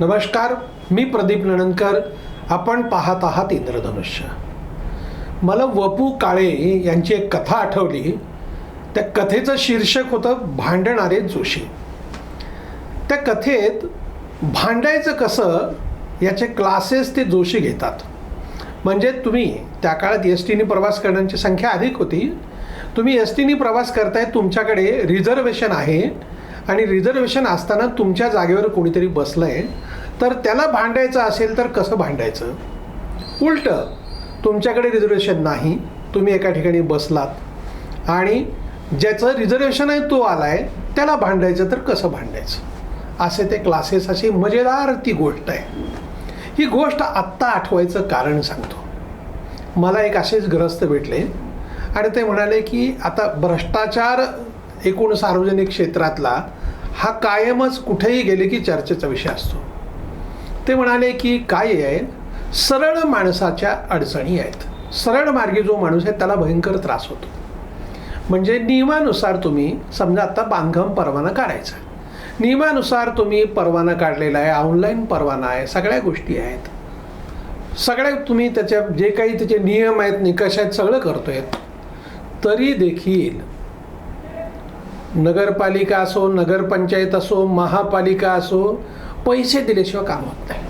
नमस्कार मी प्रदीप नणनकर आपण पाहत आहात इंद्रधनुष्य. मला वपू काळे यांची एक कथा आठवली. त्या कथेचं शीर्षक होतं भांडणारे जोशी. त्या कथेत भांडायचं कसं याचे क्लासेस ते जोशी घेतात. म्हणजे तुम्ही त्या काळात एस टीने प्रवास करण्याची संख्या अधिक होती. तुम्ही एस टीने प्रवास करताय तुमच्याकडे रिझर्वेशन आहे. आणि रिझर्वेशन असताना तुमच्या जागेवर कोणीतरी बसलं आहे तर त्याला भांडायचं असेल तर कसं भांडायचं? उलटं तुमच्याकडे रिझर्वेशन नाही तुम्ही एका ठिकाणी बसलात आणि ज्याचं रिझर्वेशन आहे तो आला आहे त्याला भांडायचं तर कसं भांडायचं? असे ते क्लासेस अशी मजेदार ती गोष्ट आहे. ही गोष्ट आत्ता आठवायचं कारण सांगतो. मला एक असेच ग्रस्त भेटले आणि ते म्हणाले की आता भ्रष्टाचार एकूण सार्वजनिक क्षेत्रातला हा कायमच कुठेही गेले की चर्चेचा विषय असतो. ते म्हणाले की काय आहे? सरळ माणसाच्या अडचणी आहेत. सरळ मार्गी जो माणूस आहे त्याला भयंकर त्रास होतो. म्हणजे नियमानुसार तुम्ही समजा आता बांधकाम परवाना काढायचा नियमानुसार तुम्ही परवाना काढलेला आहे ऑनलाईन परवाना आहे सगळ्या गोष्टी आहेत. सगळ्या तुम्ही त्याच्या जे काही त्याचे नियम आहेत निकष आहेत सगळं करतोय. तरी देखील नगरपालिका असो नगरपंचायत असो महापालिका असो पैसे दिल्याशिवाय काम होत नाही.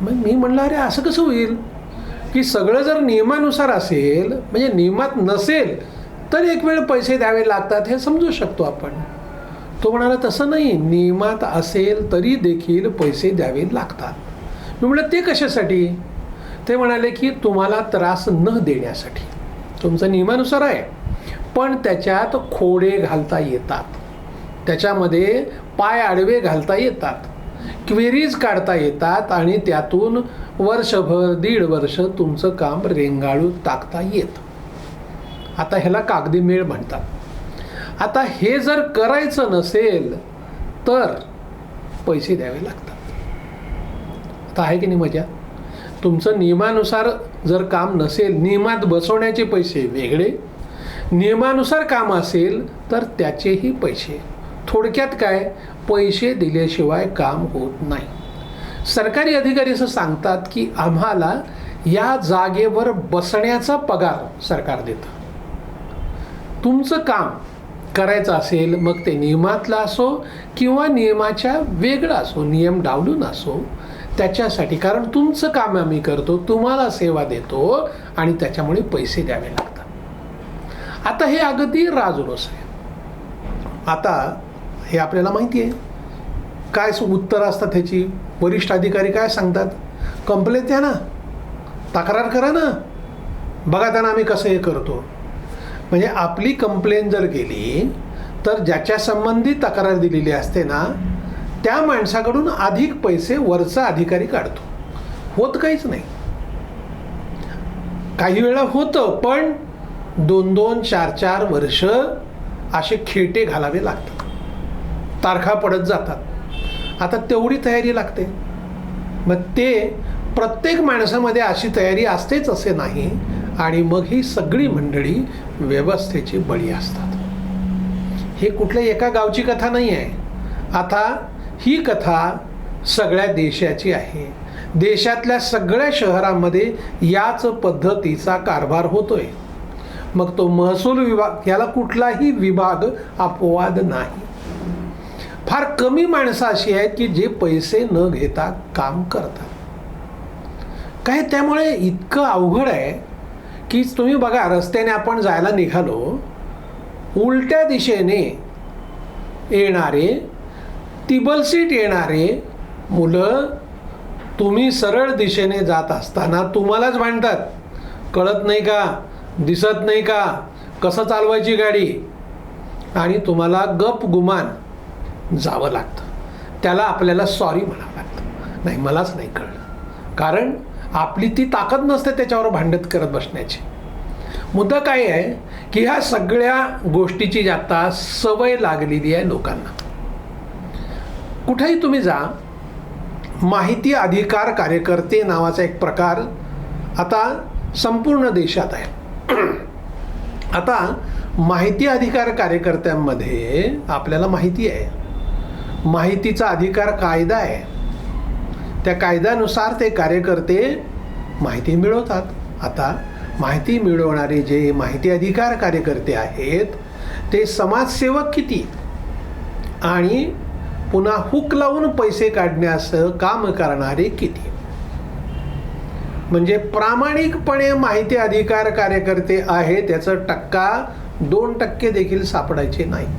मग मी म्हणलं अरे असं कसं होईल? की सगळं जर नियमानुसार असेल म्हणजे नियमात नसेल तर एक वेळ पैसे द्यावे लागतात हे समजू शकतो आपण. तो म्हणाला तसं नाही. नियमात असेल तरी देखील पैसे द्यावे लागतात. मी म्हटलं ते कशासाठी? ते म्हणाले की तुम्हाला त्रास न देण्यासाठी. तुमचं नियमानुसार आहे. पण त्याच्यात खोडे घालता येतात. त्याच्यामध्ये पाय आडवे घालता येतात. क्वेरीज काढता येतात आणि त्यातून वर्षभर दीड वर्ष तुमचं काम रेंगाळून टाकता येतं. आता ह्याला कागदी मेळ म्हणतात. आता हे जर करायचं नसेल तर पैसे द्यावे लागतात. आता आहे की नाही मजा? तुमचं नियमानुसार जर काम नसेल नियमात बसवण्याचे पैसे वेगळे नियमानुसार काम असेल तर त्याचेही पैसे. थोडक्यात काय? पैसे दिल्याशिवाय काम होत नाही. सरकारी अधिकारी असं सांगतात की आम्हाला या जागेवर बसण्याचा पगार सरकार देतं. तुमचं काम करायचं असेल मग ते नियमातलं असो किंवा नियमाच्या वेगळं असो नियम डावलून असो त्याच्यासाठी. कारण तुमचं काम आम्ही करतो तुम्हाला सेवा देतो आणि त्याच्यामुळे पैसे द्यावे लागतात. आता हे अगदी राजरोस आहे. आता हे आपल्याला माहिती आहे. काय सु- असतात ह्याची? वरिष्ठ अधिकारी काय सांगतात? कंप्लेंट द्या ना. तक्रार करा ना. बघा त्यांना आम्ही कसं हे करतो. म्हणजे आपली कंप्लेंट जर गेली तर ज्याच्या संबंधी तक्रार दिलेली असते ना त्या माणसाकडून अधिक पैसे वरचा अधिकारी काढतो. होत काहीच नाही. काही वेळा होतं पण दोन दोन चार चार वर्ष असे खेटे घालावे लागतात. तारखा पडत जातात. आता तेवढी तयारी लागते. मग ते प्रत्येक माणसामध्ये अशी तयारी असतेच असे नाही आणि मग ही सगळी मंडळी व्यवस्थेची बळी असतात. हे कुठल्या एका गावची कथा नाही आहे आता ही कथा सगळ्या देशाची आहे. देशातल्या सगळ्या शहरांमध्ये याच पद्धतीचा कारभार होतोय. मग तो महसूल विभाग याला कुठलाही विभाग अपवाद नाही. फार कमी माणसं अशी आहेत की जे पैसे न घेता काम करतात. काय त्यामुळे इतकं अवघड आहे की तुम्ही बघा रस्त्याने आपण जायला निघालो उलट्या दिशेने येणारे तिबल सीट येणारे मुलं तुम्ही सरळ दिशेने जात असताना तुम्हालाच भांडतात. कळत नाही का? दिसत नाही का? कसं चालवायची गाडी? आणि तुम्हाला गप गुमान जावं लागतं. त्याला आपल्याला सॉरी म्हणावं लागतं. नाही मलाच नाही कळलं. कारण आपली ती ताकद नसते त्याच्यावर भांडत करत बसण्याची. मुद्दा काय आहे की ह्या सगळ्या गोष्टीची आता सवय लागलेली आहे लोकांना. कुठेही तुम्ही जा माहिती अधिकार कार्यकर्ते नावाचा एक प्रकार आता संपूर्ण देशात आहे. आता माहिती अधिकार कार्यकर्त्यांमध्ये आपल्याला माहिती आहे. माहितीचा अधिकार कायदा आहे. त्या कायद्यानुसार ते कार्यकर्ते माहिती मिळवतात. आता माहिती मिळवणारे जे माहिती अधिकार कार्यकर्ते आहेत ते समाजसेवक किती? आणि पुन्हा हुक लावून पैसे काढण्यास काम करणारे किती? म्हणजे प्रामाणिकपणे माहिती अधिकार कार्यकर्ते आहे त्याचं टक्का दोन टक्के देखील सापडायचे नाहीत.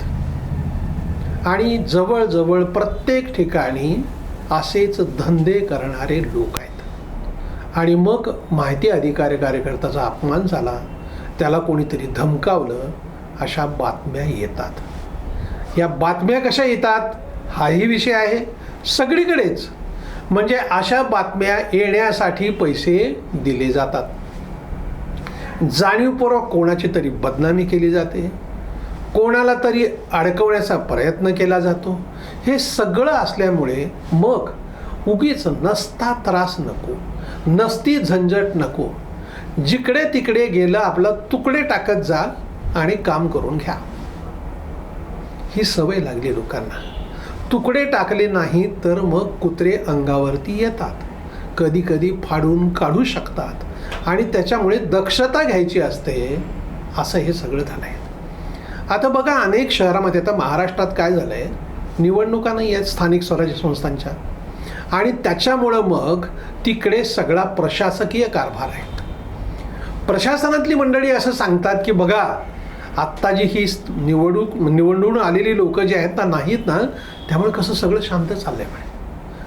आणि जवळजवळ प्रत्येक ठिकाणी असेच धंदे करणारे लोक आहेत. आणि मग माहिती अधिकारी कार्यकर्त्याचा अपमान झाला त्याला कोणीतरी धमकावलं अशा बातम्या येतात. या बातम्या कशा येतात? हाही विषय आहे. सगळीकडेच म्हणजे अशा बातम्या येण्यासाठी पैसे दिले जातात. जाणीवपूर्वक कोणाची तरी बदनामी केली जाते. कोणाला तरी अडकवण्याचा प्रयत्न केला जातो. हे सगळं असल्यामुळे मग उगीच नसता त्रास नको नसती झंझट नको. जिकडे तिकडे गेलं आपलं तुकडे टाकत जा आणि काम करून घ्या. ही सवय लागली लोकांना. तुकडे टाकले नाही तर मग कुत्रे अंगावरती येतात. कधी कधी फाडून काढू शकतात आणि त्याच्यामुळे दक्षता घ्यायची असते असं हे सगळं झालं आहे आता बघा अनेक शहरामध्ये आता महाराष्ट्रात काय झालं आहे निवडणुका नाही आहेत स्थानिक स्वराज्य संस्थांच्या. आणि त्याच्यामुळं मग तिकडे सगळा प्रशासकीय कारभार आहे. प्रशासनातली मंडळी असं सांगतात की बघा आत्ता जी ही निवडणूक निवडून आलेली लोक जे आहेत ना नाहीत ना त्यामुळे कसं सगळं शांत चाललंय म्हणे.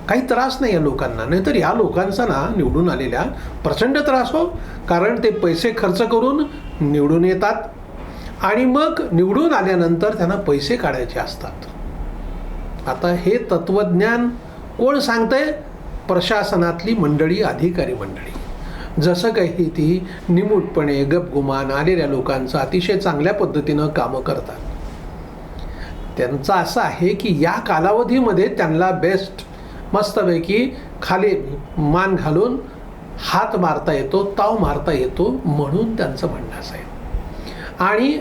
काही त्रास नाही या लोकांना. नाहीतर या लोकांचा ना निवडून आलेल्या प्रचंड त्रास हो. कारण ते पैसे खर्च करून निवडून येतात आणि मग निवडून आल्यानंतर त्यांना पैसे काढायचे असतात. आता हे तत्वज्ञान कोण सांगतंय? प्रशासनातली मंडळी अधिकारी मंडळी. जसं काही ती निमूटपणे गपगुमान आलेल्या लोकांचं अतिशय चांगल्या पद्धतीनं कामं करतात. त्यांचं असं आहे की या कालावधीमध्ये त्यांना बेस्ट मस्तपैकी खाली मान घालून हात मारता येतो ताव मारता येतो म्हणून त्यांचं म्हणणं असं आहे. आणि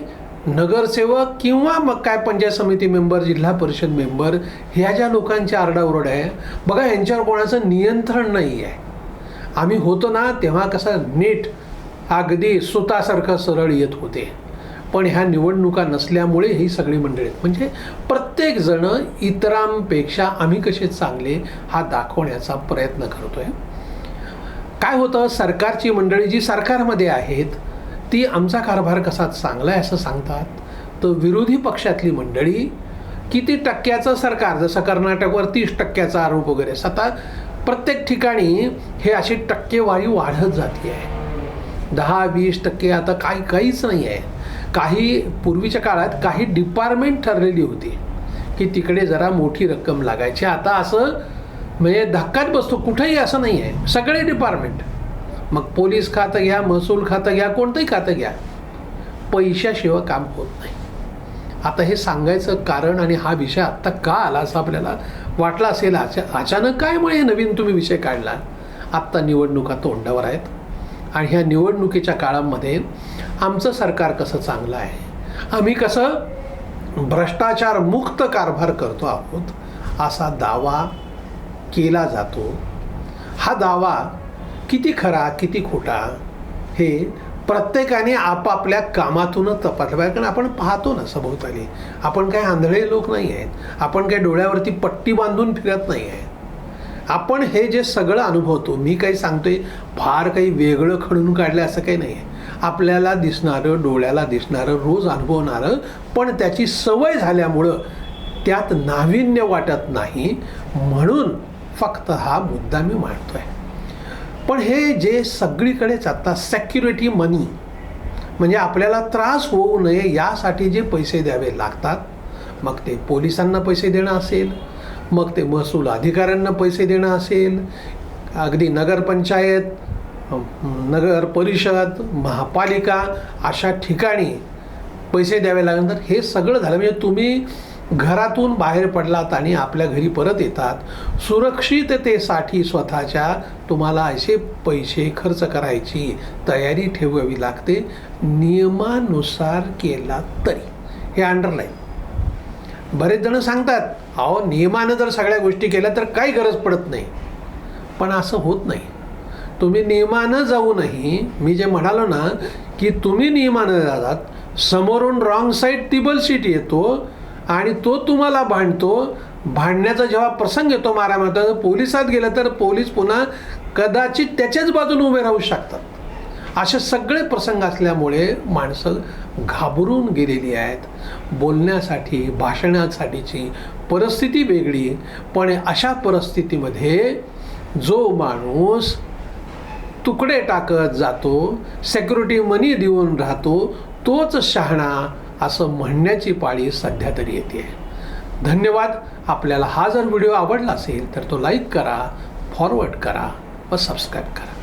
नगरसेवक किंवा मग काय पंचायत समिती मेंबर जिल्हा परिषद मेंबर ह्या ज्या लोकांची आरडाओरड आहे बघा यांच्यावर कोणाचं नियंत्रण नाही आहे. आम्ही होतो ना तेव्हा कसं नीट अगदी सुतासारखं सरळ येत होते. पण ह्या निवडणुका नसल्यामुळे ही सगळी मंडळी आहेत. म्हणजे प्रत्येक जण इतरांपेक्षा आम्ही कसे चांगले हा दाखवण्याचा प्रयत्न करतो आहे काय होतं? सरकारची मंडळी जी सरकारमध्ये आहेत ती आमचा कारभार कसा चांगला आहे असं सांगतात. तर विरोधी पक्षातली मंडळी किती टक्क्याचं सरकार जसं कर्नाटकवर तीस टक्क्याचा आरोप वगैरे सतत प्रत्येक ठिकाणी हे अशी टक्केवारी वाढत जाते आहे दहा वीस टक्के आता काही काहीच नाही आहे काही पूर्वीच्या काळात काही डिपार्टमेंट ठरलेली होती की तिकडे जरा मोठी रक्कम लागायची. आता असं म्हणजे धक्काच बसतो. कुठेही असं नाही आहे. सगळे डिपार्टमेंट मग पोलीस खातं घ्या महसूल खातं घ्या कोणतंही खातं घ्या. पैशाशिवाय काम होत नाही. आता हे सांगायचं कारण आणि हा विषय आत्ता का आला असं आपल्याला वाटला असेल. अचानक काय मुळे हे नवीन तुम्ही विषय काढला? आत्ता निवडणुका तोंडावर आहेत. आणि ह्या निवडणुकीच्या काळामध्ये आमचं सरकार कसं चांगलं आहे? आम्ही कसं भ्रष्टाचार मुक्त कारभार करतो आहोत असा दावा केला जातो. हा दावा किती खरा किती खोटा हे प्रत्येकाने आपापल्या कामातूनच तपासलं कारण आपण पाहतो ना सभोवताली आपण काही आंधळे लोक नाही आहेत आपण काही डोळ्यावरती पट्टी बांधून फिरत नाही आहे आपण हे जे सगळं अनुभवतो मी काही सांगतोय फार काही वेगळं खडून काढलं असं काही नाही आहे आपल्याला दिसणारं डोळ्याला दिसणारं रोज अनुभवणारं पण त्याची सवय झाल्यामुळं त्यात नाविन्य वाटत नाही म्हणून फक्त हा मुद्दा मी मांडतोय. पण हे जे सगळीकडेच आता सेक्युरिटी मनी म्हणजे आपल्याला त्रास होऊ नये यासाठी जे पैसे द्यावे लागतात मग ते पोलिसांना पैसे देणं असेल मग ते महसूल अधिकाऱ्यांना पैसे देणं असेल अगदी नगरपंचायत नगर परिषद महापालिका अशा ठिकाणी पैसे द्यावे लागणार. हे सगळं झालं. म्हणजे तुम्ही घरातून बाहेर पडलात आणि आपल्या घरी परत येतात. सुरक्षिततेसाठी स्वतःच्या तुम्हाला असे पैसे खर्च करायची तयारी ठेवावी लागते. नियमानुसार केला तरी. हे अंडरलाईन बरेच जण सांगतात अहो नियमानं जर सगळ्या गोष्टी केल्या तर काही गरज पडत नाही. पण असं होत नाही. तुम्ही नियमानं जाऊनही मी जे म्हणालो ना की तुम्ही नियमानं जातात समोरून रॉंग साईड टिबल सीट येतो आणि तो तुम्हाला भांडतो. भांडण्याचा जेव्हा प्रसंग येतो मारामारता पोलिसात गेलं तर पोलीस पुन्हा कदाचित त्याच्याच बाजूने उभे राहू शकतात. असे सगळे प्रसंग असल्यामुळे माणसं घाबरून गेलेली आहेत. बोलण्यासाठी भाषणासाठीची परिस्थिती वेगळी पण अशा परिस्थितीमध्ये जो माणूस तुकडे टाकत जातो सेक्युरिटी मनी देऊन राहतो तोच शहाणा असं म्हणण्याची पाळी सध्या तरी येते. धन्यवाद. आपल्याला हा जर व्हिडिओ आवडला असेल तर तो लाईक करा फॉरवर्ड करा व सबस्क्राईब करा.